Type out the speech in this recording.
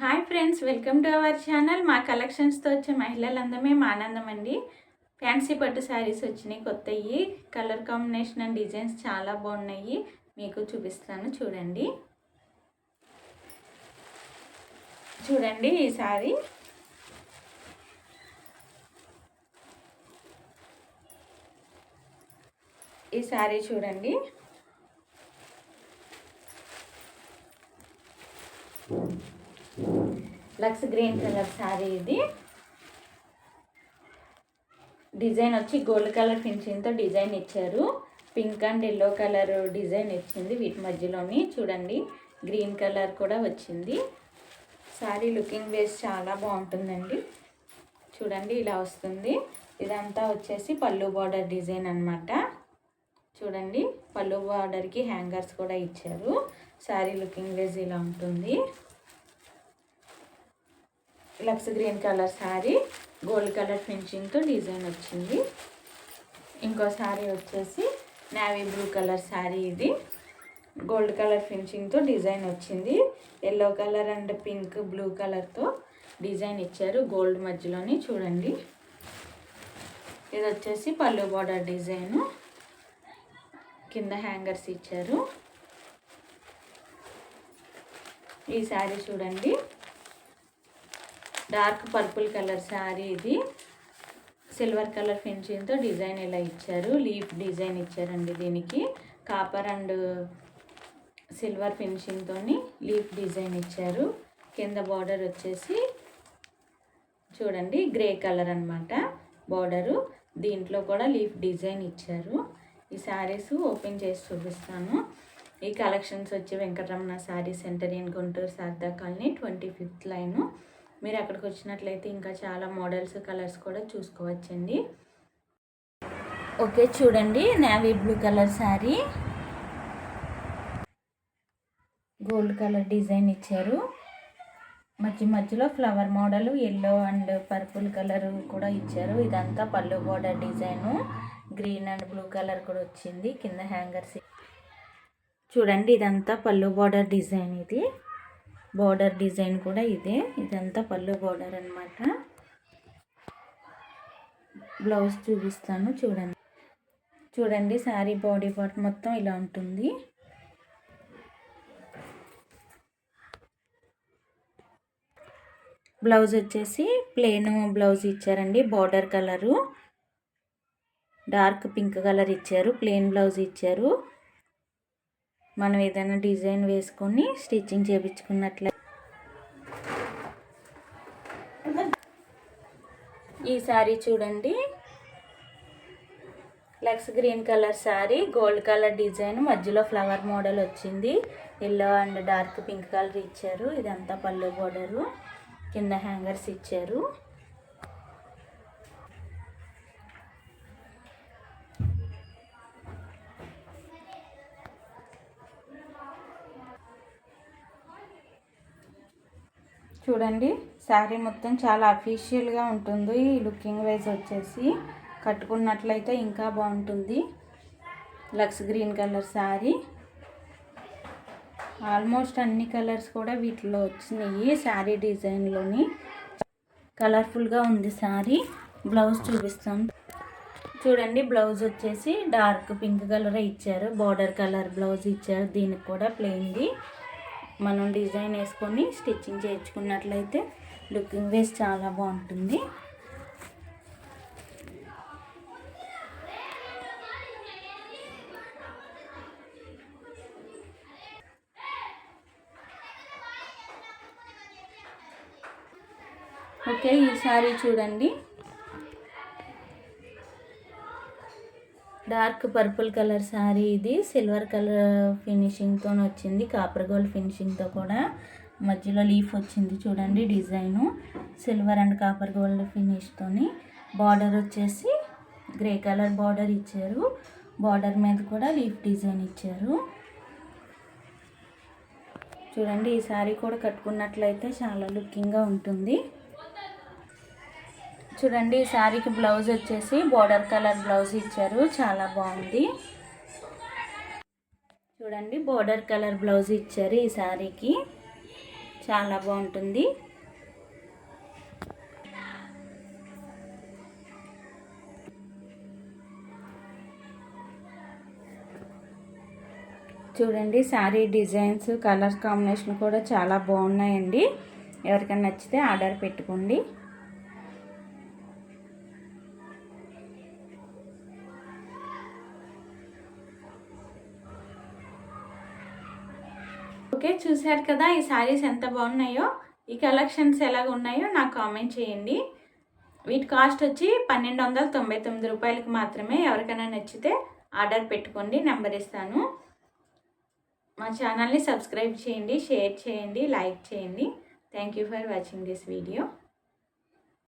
Hi friends welcome to our channel. మా కలెక్షన్స్తో వచ్చే మహిళలందమే మా ఆనందం అండి. ఫ్యాన్సీ పట్టు శారీస్ వచ్చినాయి కొత్తవి కలర్ కాంబినేషన్ అండ్ డిజైన్స్ చాలా బాగున్నాయి. మీకు చూపిస్తాను చూడండి. చూడండి ఈ శారీ. ఈ శారీ చూడండి. లక్స్ గ్రీన్ కలర్ శారీ ఇది. డిజైన్ వచ్చి గోల్డ్ కలర్ ఫినిషింగ్తో డిజైన్ ఇచ్చారు. Pink and yellow colour design ఇచ్చింది వీటి మధ్యలోని. చూడండి గ్రీన్ కలర్ కూడా వచ్చింది. శారీ లుకింగ్ వేస్ చాలా బాగుంటుందండి. చూడండి ఇలా వస్తుంది. ఇదంతా వచ్చేసి పళ్ళు బార్డర్ డిజైన్ అనమాట చూడండి పళ్ళు బార్డర్కి హ్యాంగర్స్ కూడా ఇచ్చారు. శారీ లుకింగ్ వేస్ ఇలా ఉంటుంది. Looks green colour sari gold colour ఫినిషింగ్తో design వచ్చింది. ఇంకో శారీ వచ్చేసి నావీ బ్లూ కలర్ శారీ ఇది. గోల్డ్ కలర్ ఫినిషింగ్తో డిజైన్ వచ్చింది. Yellow colour and pink blue కలర్తో డిజైన్ ఇచ్చారు. గోల్డ్ మధ్యలోని చూడండి. ఇది వచ్చేసి పళ్ళు బార్డర్ డిజైను. కింద హ్యాంగర్స్ ఇచ్చారు. ఈ శారీ చూడండి. డార్క్ పర్పుల్ కలర్ శారీ ఇది. సిల్వర్ కలర్ ఫినిషింగ్తో డిజైన్ ఇలా ఇచ్చారు. లీఫ్ డిజైన్ ఇచ్చారండి దీనికి. కాపర్ అండ్ సిల్వర్ ఫినిషింగ్తో లీఫ్ డిజైన్ ఇచ్చారు. కింద బార్డర్ వచ్చేసి చూడండి గ్రే కలర్ అనమాట బార్డరు. దీంట్లో కూడా లీఫ్ డిజైన్ ఇచ్చారు. ఈ శారీస్ ఓపెన్ చేసి చూపిస్తాను. ఈ కలెక్షన్స్ వచ్చి Venkataramana sari centre in Guntur Sharada colony twenty fifth line. మీరు అక్కడికి వచ్చినట్లయితే ఇంకా చాలా మోడల్స్ కలర్స్ కూడా చూసుకోవచ్చండి. ఓకే చూడండి. Navy blue colour sari. Gold colour design ఇచ్చారు. మధ్య మధ్యలో flower model yellow and purple colour కూడా ఇచ్చారు. ఇదంతా పళ్ళు border design. Green and blue colour కూడా వచ్చింది. కింద హ్యాంగర్స్. చూడండి ఇదంతా పళ్ళు బోర్డర్ డిజైన్ ఇది. బార్డర్ డిజైన్ కూడా ఇదే. ఇదంతా పళ్ళు బార్డర్ అనమాట బ్లౌజ్ చూపిస్తాను చూడండి. చూడండి శారీ బాడీ పార్ట్ మొత్తం ఇలా ఉంటుంది. బ్లౌజ్ వచ్చేసి ప్లెయిన్ బ్లౌజ్ ఇచ్చారండి border colour. Dark pink colour ఇచ్చారు ప్లెయిన్ బ్లౌజ్ ఇచ్చారు. మనం ఏదైనా డిజైన్ వేసుకొని స్టిచ్చింగ్ చేయించుకున్నట్లయితే ఈ శారీ చూడండి. Lux green colour sari gold colour design మధ్యలో ఫ్లవర్ మోడల్ వచ్చింది. Yellow and dark pink colour ఇచ్చారు. ఇదంతా పళ్ళు బోర్డరు. కింద హ్యాంగర్స్ ఇచ్చారు. చూడండి శారీ మొత్తం చాలా అఫీషియల్గా ఉంటుంది. ఈ లుకింగ్ వైజ్ వచ్చేసి కట్టుకున్నట్లయితే ఇంకా బాగుంటుంది. Lux green colour sari. Almost అన్ని కలర్స్ కూడా వీటిలో వచ్చినాయి శారీ డిజైన్లోని కలర్ఫుల్గా ఉంది శారీ. బ్లౌజ్ చూపిస్తాను చూడండి బ్లౌజ్ వచ్చేసి డార్క్ పింక్ కలర్ ఇచ్చారు. బార్డర్ కలర్ బ్లౌజ్ ఇచ్చారు. దీనికి కూడా ప్లెయిన్ది మనం డిజైన్ వేసుకొని స్టిచ్చింగ్ చేయించుకున్నట్లయితే లుకింగ్ వేస్ చాలా బాగుంటుంది. ఓకే ఈ సారీ చూడండి. డార్క్ పర్పుల్ కలర్ శారీ ఇది. సిల్వర్ కలర్ ఫినిషింగ్తో వచ్చింది. కాపర్ గోల్డ్ ఫినిషింగ్తో కూడా మధ్యలో లీఫ్ వచ్చింది చూడండి design. Silver and copper gold ఫినిష్తోని border వచ్చేసి గ్రే కలర్ బార్డర్ ఇచ్చారు. బార్డర్ మీద కూడా లీఫ్ డిజైన్ ఇచ్చారు. చూడండి ఈ శారీ కూడా కట్టుకున్నట్లయితే చాలా లుకింగ్గా ఉంటుంది. చూడండి ఈ శారీకి బ్లౌజ్ వచ్చేసి బోర్డర్ కలర్ బ్లౌజ్ ఇచ్చారు. చాలా బాగుంది. చూడండి బోర్డర్ కలర్ బ్లౌజ్ ఇచ్చారు ఈ శారీకి. చాలా బాగుంటుంది. చూడండి శారీ డిజైన్స్ కలర్ కాంబినేషన్ కూడా చాలా బాగున్నాయండి. ఎవరికైనా నచ్చితే ఆర్డర్ పెట్టుకోండి. ఓకే చూశారు కదా ఈ శారీస్ ఎంత బాగున్నాయో ఈ కలెక్షన్స్ ఎలాగ ఉన్నాయో నాకు కామెంట్ చేయండి. వీటి కాస్ట్ వచ్చి పన్నెండు వందల తొంభై తొమ్మిది రూపాయలకి మాత్రమే ఎవరికైనా నచ్చితే ఆర్డర్ పెట్టుకోండి నెంబర్ ఇస్తాను. మా ఛానల్ని సబ్స్క్రైబ్ చేయండి షేర్ చేయండి లైక్ చేయండి. Thank you for watching this video.